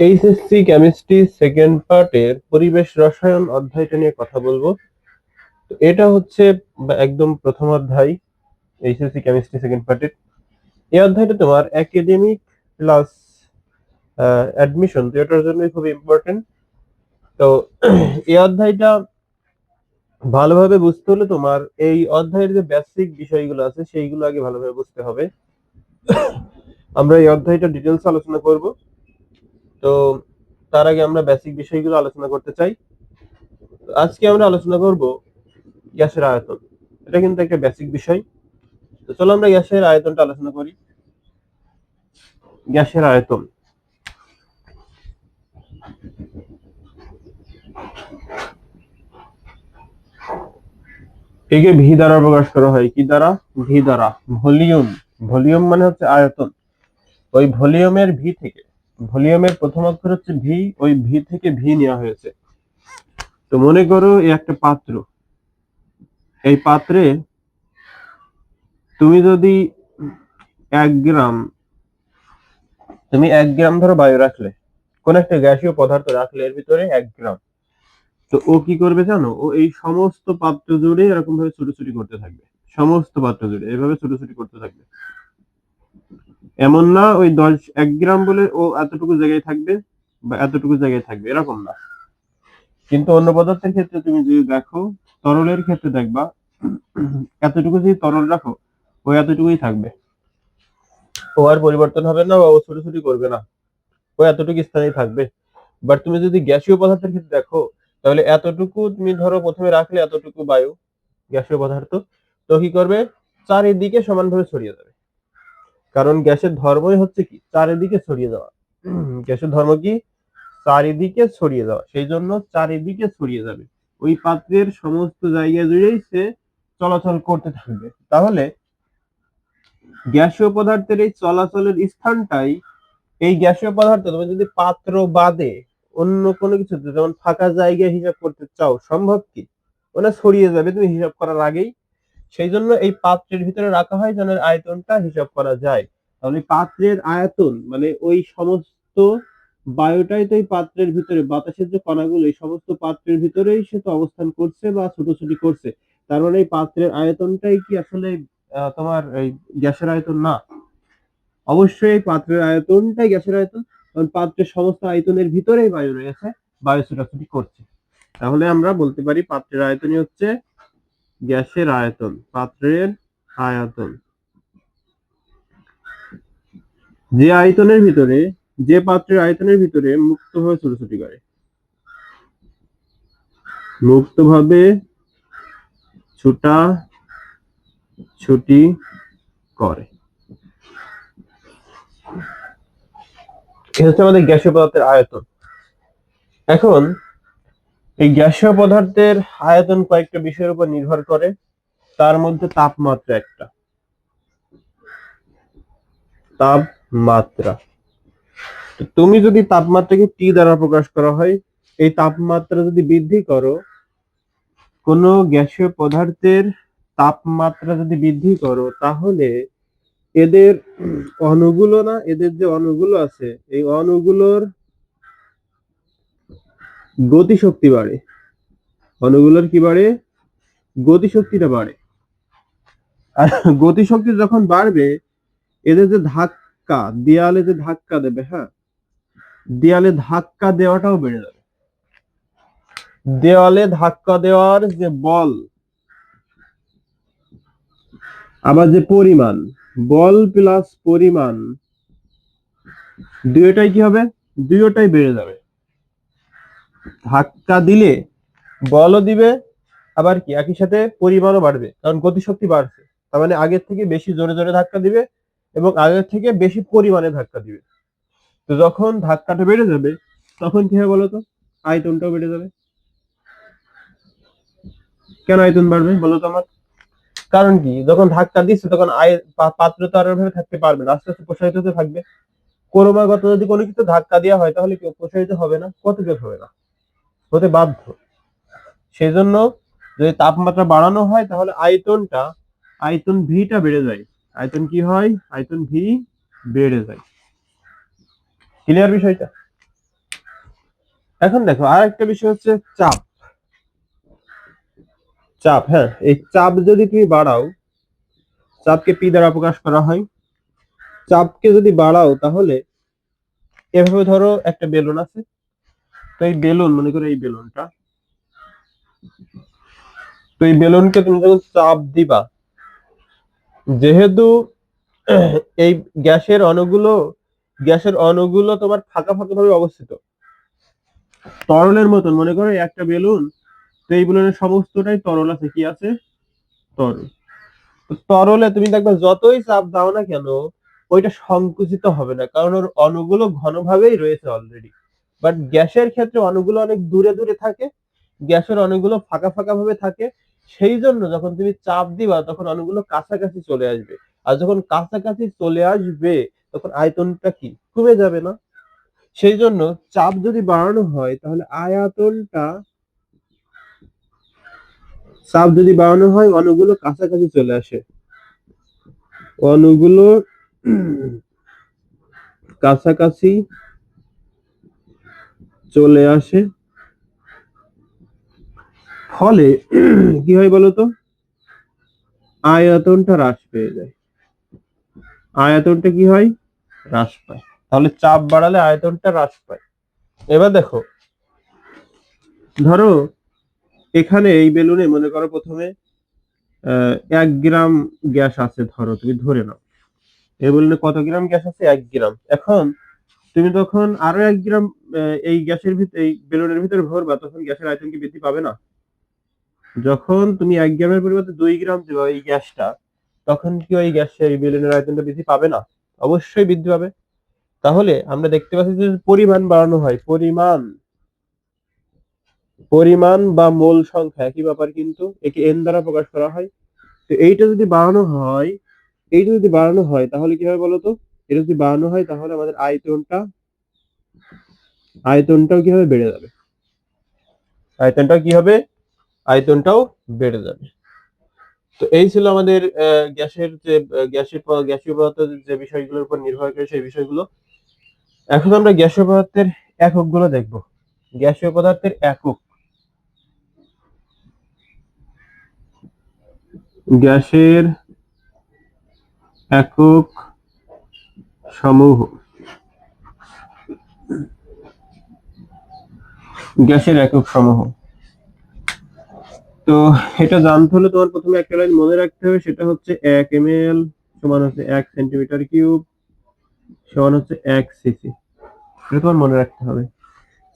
HSC chemistry second পার্টের পরিবেশ রসায়ন অধ্যায়টা নিয়ে কথা বলব। তো এটা হচ্ছে একদম প্রথম অধ্যায় এইচএসসি কেমিস্ট্রি সেকেন্ড পার্টের এই অধ্যায়টা তোমার একাডেমিক প্লাস অ্যাডমিশন দুটোর জন্যই খুব ইম্পর্টেন্ট তো এই অধ্যায়টা ভালোভাবে বুঝতে হলে তোমার এই অধ্যায়ের যে বেসিক বিষয়গুলো আছে, সেইগুলো আগে ভালোভাবে বুঝতে হবে। আমরা এই অধ্যায়টা ডিটেলস আলোচনা করব। তো তার আগে আমরা বেসিক বিষয়গুলো আলোচনা করতে চাই। আজকে আমরা আলোচনা করব গ্যাসের আয়তন। এটা কিন্তু একটা বেসিক বিষয়। তো চলো আমরা গ্যাসের আয়তনটা আলোচনা করি। গ্যাসের আয়তন। একে ভি দ্বারা প্রকাশ করা হয় কি দ্বারা? ভি দ্বারা। ভলিউম। ভলিউম মানে হচ্ছে আয়তন। ওই ভলিউমের ভি থেকে ভলিউমের প্রথম অক্ষর হচ্ছে ভি, ওই ভি থেকে ভি নেওয়া হয়েছে। তো মনে করো এই একটা পাত্র। এই পাত্রে তুমি যদি এক গ্রাম, তুমি এক গ্রাম ধরো বায়ু রাখলে, কোন একটা গ্যাসীয় পদার্থ রাখলে এর ভিতরে এক গ্রাম। তো ও কি করবে জানো? ও এই সমস্ত পাত্র জুড়ে এরকম ভাবে ছুটোছুটি করতে থাকবে। সমস্ত পাত্র জুড়ে এইভাবে ছুটোছুটি করতে থাকবে। এমন না ওই দশ, এক গ্রাম বলে ও এতটুকু জায়গায় থাকবে বা এতটুকু জায়গায় থাকবে, এরকম না। কিন্তু অন্য পদার্থের ক্ষেত্রে তুমি যদি দেখো, তরলের ক্ষেত্রে দেখবা, এতটুকু যদি তরল রাখো, ও এতটুকুই থাকবে। ও আর পরিবর্তন হবে না বা ও ছুটোছুটি করবে না। ও এতটুকু স্থানেই থাকবে। বাট তুমি যদি গ্যাসীয় পদার্থের ক্ষেত্রে দেখো, তাহলে এতটুকু তুমি ধরো প্রথমে রাখলে এতটুকু বায়ু, গ্যাসীয় পদার্থ, তো কি করবে? চারিদিকে সমানভাবে ছড়িয়ে যাবে কারণ গ্যাসের ধর্মই হচ্ছে কি? চারিদিকে ছড়িয়ে যাওয়া গ্যাসের ধর্ম কি? চারিদিকে ছড়িয়ে যাওয়া সেই জন্য চারিদিকে ছড়িয়ে যাবে। ওই পাত্রের সমস্ত জায়গা জুড়েই সে চলাচল করতে থাকবে। তাহলে গ্যাসীয় পদার্থের এই চলাচলের স্থানটাই এই গ্যাসীয় পদার্থ, তুমি যদি পাত্র বাদে অন্য কোনো কিছুতে যেমন ফাঁকা জায়গা হিসাব করতে চাও, সম্ভব কি? ওটা ছড়িয়ে যাবে। তুমি হিসাব করার আগেই সেই জন্য এই পাত্রের ভিতরে রাখা হয় যেন আয়তনটা হিসাব করা যায়। তাহলে পাত্রের আয়তন মানে ওই সমস্ত বায়ুটাই তো এই পাত্রের ভিতরে, বাতাসের যে কণাগুলো, এই সমস্ত পাত্রের ভিতরেই সে তো অবস্থান করছে বা ছোটাছুটি করছে। তার মানে এই পাত্রের আয়তনটাই কি আসলে তোমার এই গ্যাসের আয়তন না? অবশ্যই এই পাত্রের আয়তনটাই গ্যাসের আয়তন, কারণ পাত্রের সমস্ত আয়তনের ভিতরেই বায়ু রয়েছে, বায়ু ছোটাছুটি করছে। তাহলে আমরা বলতে পারি পাত্রের আয়তনই হচ্ছে গ্যাসের আয়তন, পাত্রের আয়তন। যে আয়তনের ভিতরে, যে পাত্রের আয়তনের ভিতরে মুক্তভাবে ছোটাছুটি করে। মুক্তভাবে ছোটা ছুটি করে। এ হচ্ছে আমাদের গ্যাসীয় পদার্থের আয়তন। এখন এই গ্যাসীয় পদার্থের আয়তন কয়েকটা বিষয়ের উপর নির্ভর করে, তার মধ্যে তাপমাত্রা একটা। তাপমাত্রা। তুমি যদি তাপমাত্রাকে টি দ্বারা প্রকাশ করা হয়, এই তাপমাত্রা যদি বৃদ্ধি করো, কোনো গ্যাসীয় পদার্থের তাপমাত্রা যদি বৃদ্ধি করো, তাহলে এদের অণুগুলো না, এদের যে অণুগুলো আছে, এই অণুগুলোর গতিশক্তি বাড়ে। অণুগুলোর কি বাড়ে? গতিশক্তিটা বাড়ে। আর গতিশক্তি যখন বাড়বে, এদের যে ধাক্কা, দেয়ালে যে ধাক্কা দেবে হ্যাঁ? দেয়ালে ধাক্কা দেওয়াটাও বেড়ে যাবে। দেওয়ালে ধাক্কা দেওয়ার যে বল, আবার যে পরিমাণ, বল প্লাস পরিমাণ, দুইটাই কি হবে? দুইটাই বেড়ে যাবে। ধাক্কা দিলে বলও দিবে, আবার কি? একই সাথে পরিমাণও বাড়বে, কারণ গতিশক্তি বাড়ছে। তার মানে আগের থেকে বেশি জোরে জোরে ধাক্কা দিবে এবং আগের থেকে বেশি পরিমাণে ধাক্কা দিবে। তো যখন ধাক্কাটা বেড়ে যাবে, তখন কি হবে বলতো? আয়তনটাও বেড়ে যাবে। কেন আয়তন বাড়বে বলো তো আমার? কারণ কি? যখন ধাক্কা দিচ্ছে, তখন আয় পাত্র তো আর ওইভাবে থাকতে পারবে না, আস্তে আস্তে প্রসারিত হতে থাকবে। ক্রমাগত যদি কোনো কিছু ধাক্কা দেওয়া হয়, তাহলে কেউ প্রসারিত হবে না? কত হবে না। হতে বাধ্য। সেই জন্য যদি তাপমাত্রা বাড়ানো হয়, তাহলে আয়তনটা, আয়তন ভিটা বেড়ে যায়। আয়তন কি হয়? আয়তন ভি বেড়ে যায়। ক্লিয়ার বিষয়টা? এখন দেখো আর একটা বিষয় হচ্ছে চাপ। চাপ হ্যাঁ এই চাপ যদি তুমি বাড়াও, চাপকে পি দ্বারা প্রকাশ করা হয়। চাপকে যদি বাড়াও, তাহলে এভাবে ধরো একটা বেলুন আছে। তো এই বেলুন, মনে করো এই বেলুনটা। তো এই বেলুনকে তুমি যখন চাপ দিবা। যেহেতু এই গ্যাসের অণুগুলো গ্যাসের অণুগুলো তোমার ফাঁকা ফাঁকা ভাবে অবস্থিত। তরলের মতন, মনে করো একটা বেলুন, তো এই বেলুনের সমস্তটাই তরল আছে, কি আছে? তরল। তরলে তুমি দেখবে যতই চাপ দাও না কেন, ওইটা সংকুচিত হবে না, কারণ ওর অণুগুলো ঘনভাবেই রয়েছে অলরেডি বাট গ্যাসের ক্ষেত্রে অণুগুলো অনেক দূরে দূরে থাকে, গ্যাসের অণুগুলো ফাঁকা ফাঁকা ভাবে থাকে, সেই জন্য যখন তুমি চাপ দিবা তখন অণুগুলো কাছাকাছি চলে আসবে। আর যখন কাছাকাছি চলে আসবে তখন আয়তনটা কি? কমে যাবে না। সেই জন্য চাপ যদি বাড়ানো হয় তাহলে আয়তনটা, চাপ যদি বাড়ানো হয় অণুগুলো কাছাকাছি চলে আসে। অণুগুলো কাছাকাছি চলে আসে। ফলে কি হয় বলতো? আয়তনটা হ্রাস পেয়ে যায়। আয়তনটা কি হয়? হ্রাস পায়। তাহলে চাপ বাড়ালে আয়তনটা হ্রাস পায়। এবার দেখো, ধরো এখানে এই বেলুনে মনে করো প্রথমে এক গ্রাম গ্যাস আছে ধরো, তুমি ধরে নাও। এই বেলুনে কত গ্রাম গ্যাস আছে? এক গ্রাম। এখন তুমি তখন আরও এক গ্রাম এই গ্যাসের ভিতরে এই বেলুনের ভিতরে ভরবা, তখন গ্যাসের আয়তন কি বৃদ্ধি পাবে না? যখন তুমি এক গ্রামের পরিবর্তে দুই গ্রাম দেবা এই গ্যাসটা, তখন কি ওই গ্যাসের বেলুনের আয়তনটা বৃদ্ধি পাবে না? অবশ্যই বৃদ্ধি পাবে। তাহলে আমরা দেখতে পাচ্ছি যে পরিমাণ বাড়ানো হয়। পরিমাণ পরিমাণ বা মোল সংখ্যা একই ব্যাপার কিন্তু একে এন দ্বারা প্রকাশ করা হয়। তো এইটা যদি বাড়ানো হয়, এইটা যদি বাড়ানো হয়, তাহলে কি হবে বলতো? এটা যদি বাড়ানো হয়, তাহলে আমাদের আয়তনটা আয়তনটাও কি হবে বেড়ে যাবে? আয়তনটাও কি হবে আয়তনটাও বেড়ে যাবে। তো এই ছিল আমাদের গ্যাসের যে, গ্যাসের গ্যাসীয় পদার্থের যে বিষয়গুলোর উপর নির্ভর করে সেই বিষয়গুলো। এখন আমরা গ্যাসীয় পদার্থের এককগুলো দেখব। গ্যাসীয় পদার্থের একক। গ্যাসের একক সমূহ। গ্যাসের একক সমূহ। তো এটা জানতে হলে তোমার প্রথমে একটা লাইন মনে রাখতে হবে, সেটা হচ্ছে এক এম এল সমান হচ্ছে এক সেন্টিমিটার কিউব সমান হচ্ছে এক সিসি। এটা তোমার মনে রাখতে হবে।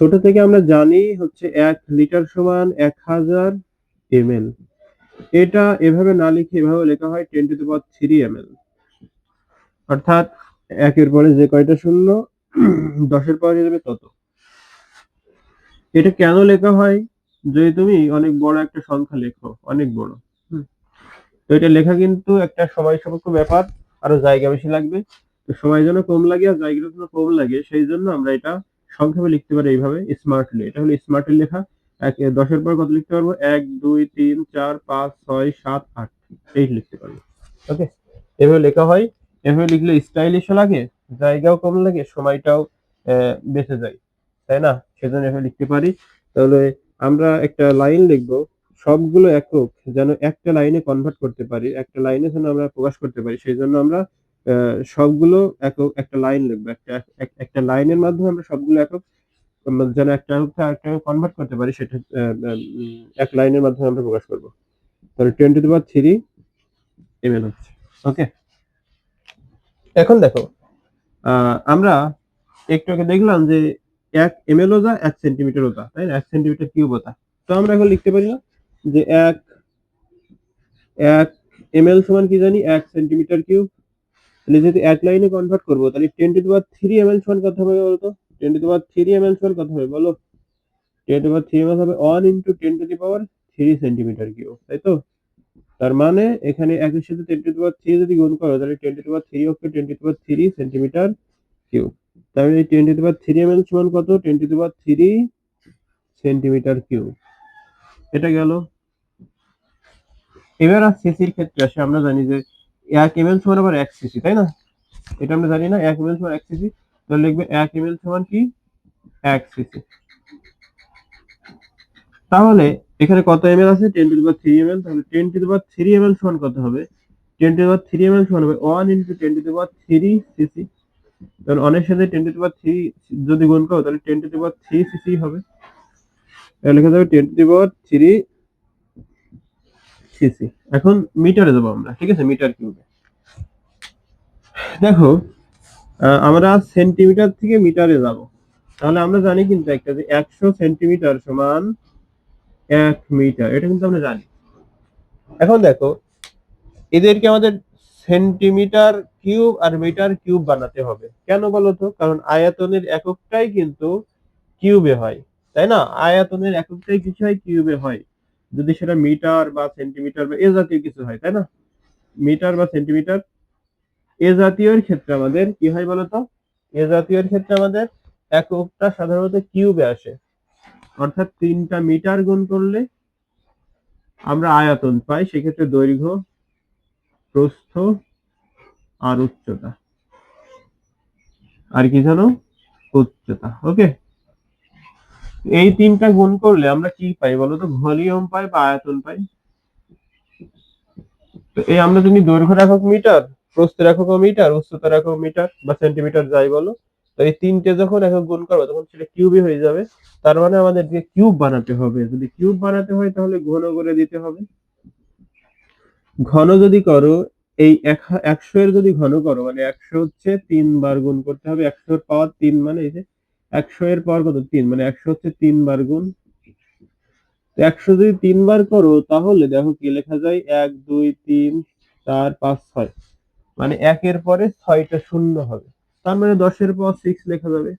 ছোট থেকে আমরা জানি হচ্ছে এক লিটার সমান এক হাজার এম এল এটা এভাবে না লিখে এভাবে লেখা হয় ten to the power three M L অর্থাৎ একের পরে যে কয়টা শূন্য, দশের পরে যাবে তত। এটা কেন লেখা হয়? যদি তুমি অনেক বড় একটা সংখ্যা লেখো অনেক বড়। হুম। তো এটা লেখা কিন্তু একটা সময় সাপেক্ষ ব্যাপার আরও জায়গা বেশি লাগবে। তো সময় যেন কম লাগে আর জায়গা যেন কম লাগে সেই জন্য আমরা এটা সংক্ষেপে লিখতে পারি এইভাবে স্মার্টলি এটা হলো স্মার্টলি লেখা। এক দশের পর কত লিখতে পারব? এক দুই তিন চার পাঁচ ছয় সাত আট। এই লিখতে পারব। ওকে? এভাবে লেখা হয়। এভাবে লিখলে স্টাইলিশও লাগে জায়গাও কম লাগে সময়টাও আহ, বেঁচে যায়। তাই না? সেজন্য এভাবে লিখতে পারি। তাহলে আমরা একটা লাইন লিখব। সবগুলো একক যেন একটা লাইনে কনভার্ট করতে পারি। একটা লাইনে যেন আমরা প্রকাশ করতে পারি। সেই জন্য আমরা সবগুলো একক একটা লাইন লিখব। একটা একটা লাইনের মাধ্যমে আমরা সবগুলো একক যেন একটা একক আরেকটা কনভার্ট করতে পারি, সেটা এক লাইনের মাধ্যমে আমরা প্রকাশ করব। তাহলে ten to power three ML হচ্ছে। ওকে এখন দেখো আমরা একটু আগে দেখলাম যে এক এমএল ওজা, এক সেন্টিমিটার ওজা, তাই না? এক সেন্টিমিটার কিউব ওজা। তো আমরা এখন লিখতে পারি না যে এক এক এম এল সমান কি জানি? এক সেন্টিমিটার কিউব তাহলে যদি এক লাইনে কনভার্ট করব, তাহলে ten to power three ML সমান কত হবে বলতো? Ten to power three ML সমান কত হবে বলো? Ten to power three ML হবে one into ten to the power three centimetre cube তাই তো? তার মানে এখানে একের সাথে টেন টু পাওয়ার থ্রি যদি গুণ করো, তাহলে টেন টু পাওয়ার থ্রি অক্ষে ten to power three centimetre cube তাহলে ten to the power three ML সমান কত? Ten to the power three centimetre cube এটা গেল। এবার আর সিসির ক্ষেত্রে। আসে, আমরা জানি যে এক এম এল সমান আবার এক সিসি তাই না? এটা আমরা জানি না, এক এমএল সমান এক সিসি তাহলে লিখবে এক এম এল সমান কি? এক সিসি তাহলে এখানে কত এম এল আছে? Ten to the power three M L তাহলে ten to the power three M L সমান কত হবে? Ten to the power three M L সমান হবে। One into ten to the power three CC কারণ অনেক সাথে টেন টু পাওয়ার থ্রি যদি গুণ করো, তাহলে ten to power three CC হবে। তাহলে লেখা যাবে ten to power three CC এখন মিটারে যাব আমরা, ঠিক আছে? মিটার কিউবে দেখো আমরা সেন্টিমিটার থেকে মিটারে যাব। তাহলে আমরা জানি কিন্তু একটা যে একশো সেন্টিমিটার সমান এক মিটার এটা কিন্তু আমরা জানি। এখন দেখো, এদেরকে আমাদের সেন্টিমিটার কিউব আর মিটার কিউব বানাতে হবে। কেন বলো তো? কারণ আয়তনের এককটাই কিন্তু কিউবে হয়। তাই না? আয়তনের এককটাই কিছু হয়, কিউবে হয়। যদি সেটা মিটার বা সেন্টিমিটার বা এ জাতীয় কিছু হয়, তাই না? মিটার বা সেন্টিমিটার এ জাতীয়র ক্ষেত্রে আমাদের কি হয় বলতো এ জাতীয়র ক্ষেত্রে আমাদের এককটা সাধারণত কিউবে আসে। অর্থাৎ তিনটা মিটার গুণ করলে আমরা আয়তন পাই, সেক্ষেত্রে দৈর্ঘ্য প্রস্থ আর উচ্চতা। আর কি জানো? উচ্চতা ওকে এই তিনটা গুণ করলে আমরা কি পাই বলো তো ভলিউম পাই বা আয়তন পাই। তো এই আমরা যদি দৈর্ঘ্য একক মিটার প্রস্থের একক মিটার উচ্চতার একক মিটার বা সেন্টিমিটার যাই বলো, তো এই তিনটে যখন একক গুণ করব, তখন সেটা কিউবই হয়ে যাবে। তার মানে আমাদেরকে কিউব বানাতে হবে। যদি কিউব বানাতে হয়, তাহলে ঘন করে দিতে হবে। ঘন যদি করো, এই এক- একশো এর যদি ঘন করো মানে একশো হচ্ছে তিন বার গুণ করতে হবে একশোর পাওয়ার তিন মানে এই যে একশো এর পাওয়ার কত? তিন মানে একশো হচ্ছে তিন বার গুণ। একশো যদি তিনবার করো, তাহলে দেখো কি লেখা যায়? এক, দুই, তিন, চার, পাঁচ, ছয়। মানে একের পরে ছয়টা শূন্য হবে। তার মানে দশের পর সিক্স লেখা যাবে।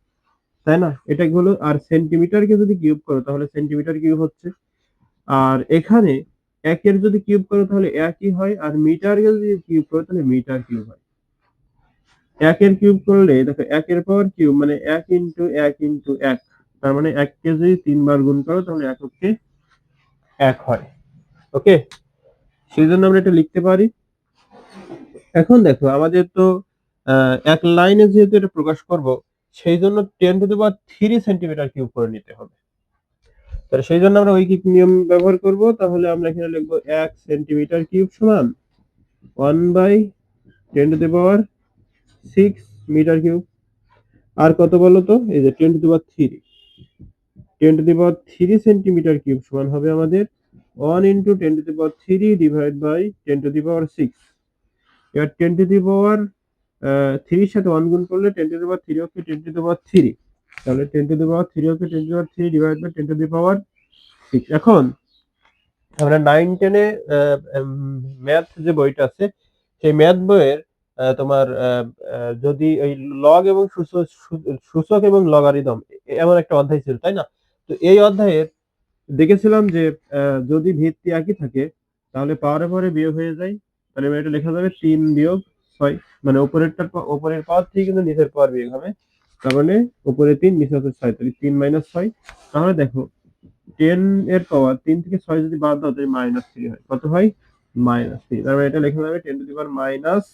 তাই না? এটা হলো? আর সেন্টিমিটারকে যদি কিউব করো, তাহলে সেন্টিমিটার কিউব হচ্ছে। আর এখানে একের যদি কিউব করো তাহলে একই হয়? আর মিটারকে যদি কিউব করো তাহলে মিটার কিউব হয়। একের কিউব করলে, দেখো একের পাওয়ার কিউব মানে এক ইন্টু এক ইন্টু এক। তার মানে এককে যদি তিনবার গুণ করো তাহলে এককে এক হয়। ওকে? সেই জন্য আমরা এটা লিখতে পারি। এখন দেখো, আমাদের তো এক লাইনে যেহেতু এটা প্রকাশ করব সেই জন্য ten to the power three centimetre cube করে নিতে হবে। তাহলে সেই জন্য আমরা ঐকিক নিয়ম ব্যবহার করব। তাহলে আমরা এখানে লিখব এক সেন্টিমিটার কিউব সমান one by ten to the power six metre cube আর কত বলো তো? এই যে ten to the power three ten to the power three centimetre cube সমান হবে আমাদের one into ten to the power three divide by ten to the power six এবার ten to the power থ্রির সাথে ওয়ান গুণ করলে ten to the power three okay ten to the power three তাহলে ten to the power three okay ten to the power three divide by ten to the power six এখন আমরা nine টেনে math যে বইটা আছে, সেই math বইয়ের তোমার যদি ওই লগ এবং সূচক এবং লগারিদম এমন একটা অধ্যায় ছিল, তাই না? তো এই অধ্যায়ের দেখেছিলাম যে যদি ভিত্তি একই থাকে, তাহলে পাওয়ারে পরে বিয়োগ হয়ে যায়। মানে এটা লেখা যাবে তিন বিয়োগ ছয়। মানে উপরেরটার উপরের পাওয়ার থেকে কিন্তু নিচের পাওয়ার বিয়োগ হবে। তার মানে উপরে তিন, নিচে হচ্ছে ছয়, তাহলে তিন মাইনাস ছয়। তাহলে দেখো টেন এর পাওয়ার, তিন থেকে ছয় যদি বাদ দাও, তাহলে মাইনাস থ্রি হয়। কত হয়? মাইনাস থ্রি তার মানে এটা লেখা যাবে ten to the minus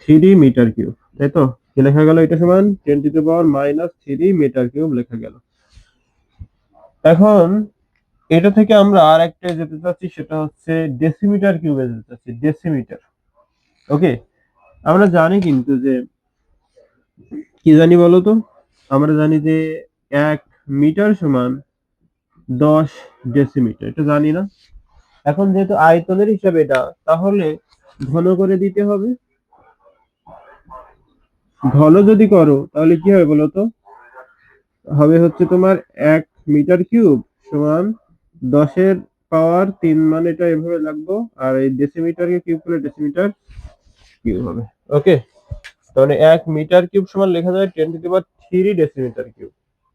three metre cube তাই তো? কি লেখা গেল এটা সমান? Ten to the power minus three metre cube লেখা গেল। এখন এটা থেকে আমরা আর একটা যেতে চাচ্ছি, সেটা হচ্ছে ডেসিমিটার কিউবে যেতে চাচ্ছি ডেসিমিটার ওকে আমরা জানি কিন্তু যে কি জানি বলো তো আমরা জানি যে এক মিটার সমান দশ ডেসিমিটার এটা জানি না। এখন যেহেতু আয়তনের হিসাবে এটা, তাহলে ঘন করে দিতে হবে। ঘন যদি করো, তাহলে কি হবে বলো তো হবে হচ্ছে তোমার এক মিটার কিউব সমান দশের পাওয়ার তিন মানে এটা এভাবে লাগবো, আর এই ডেসিমিটারকে কিউব করলে ডেসিমিটার কিউব হবে। ওকে তাহলে এক মিটার কিউব সমান লেখা যাবে ten to the power three decimetre cube.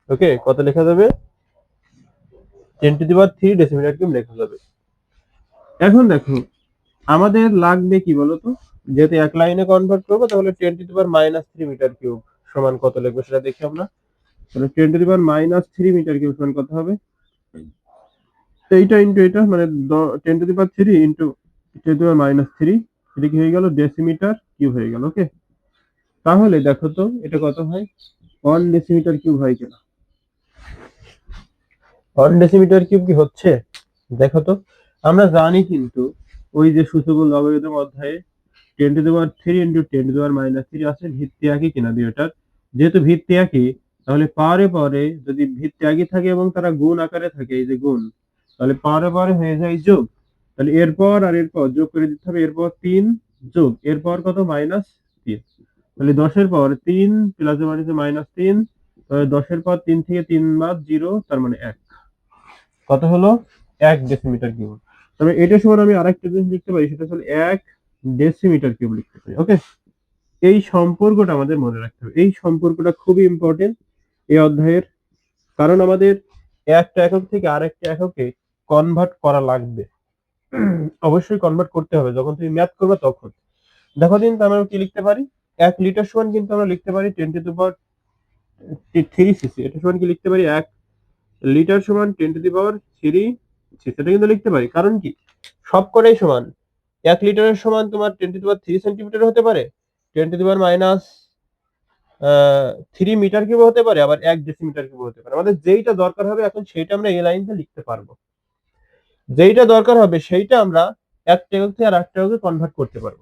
Okay কত লেখা যাবে? Ten to the power three decimetre cube লেখা যাবে। এখন দেখো, আমাদের লাগবে কি বলতো? যেহেতু এক লাইনে কনভার্ট করব, তাহলে ten to the power minus three metre cube সমান কত লিখব সেটা দেখি আমরা। তাহলে ten to the power minus three metre cube সমান কত হবে? এইটা ইন্টু এটা মানে ten to the power three into ten to the power minus three এটা কি হয়ে গেল? ডেসিমিটার কিউব হয়ে গেল ওকে তাহলে দেখো তো, এটা কত হয়? ওয়ান ডেসিমিটার কিউব হয় কিনা? ওয়ান ডেসিমিটার কিউব কি হচ্ছে? দেখো তো, আমরা জানি কিন্তু ওই যে সূচক লগারিদম অধ্যায়ে টেন টু দেওয়ার থ্রি ইন্টু টেন টু দেওয়ার মাইনাস থ্রি আছে, ভিত্তি একই কিনা দুইটার? যেহেতু ভিত্তি একই তাহলে পারে পরে যদি ভিত্তি একই থাকে এবং তারা গুণ আকারে থাকে, এই যে গুণ, তাহলে পারে পরে হয়ে যায় যোগ। তাহলে এরপর আর এরপর যোগ করে দিতে হবে, এরপর তিন যোগ, এরপর কত? মাইনাস তিন। তাহলে দশের পর তিন প্লাস মাইনাস মাইনাস তিন, তাহলে দশের পর তিন থেকে তিন বাদ জিরো তার মানে এক। কত হলো? এক ডেসিমিটার কিউব তবে এটা সময় আমি আরেকটা জিনিস লিখতে পারি, সেটা হলো এক ডেসিমিটার কিউব লিখতে পারি ওকে এই সম্পর্কটা আমাদের মনে রাখতে হবে। এই সম্পর্কটা খুবই ইম্পর্টেন্ট এই অধ্যায়ের, কারণ আমাদের একটা একক থেকে আরেকটা এককে কনভার্ট করা লাগবে। অবশ্যই কনভার্ট করতে হবে। যখন তুমি ম্যাথ করবে তখন। দেখো দিন আমি কি লিখতে পারি? এক লিটার সমান কিন্তু আমরা লিখতে পারি ten to power three CC এটা সমান কি লিখতে পারি? এক লিটার সমান ten to the power three CC এটা কিন্তু লিখতে পারি। কারণ কি? সব কটাই সমান। এক লিটারের সমান তোমার ten to power three centimetre হতে পারে। Ten to power minus three metre cube হতে পারে। আবার এক ডেসিমিটার কিউব হতে পারে। আমাদের যেইটা দরকার হবে এখন সেইটা আমরা এই লাইনটা লিখতে পারব। যেইটা দরকার হবে সেইটা আমরা এক টাকা থেকে আর এক টাকাকে কনভার্ট করতে পারব।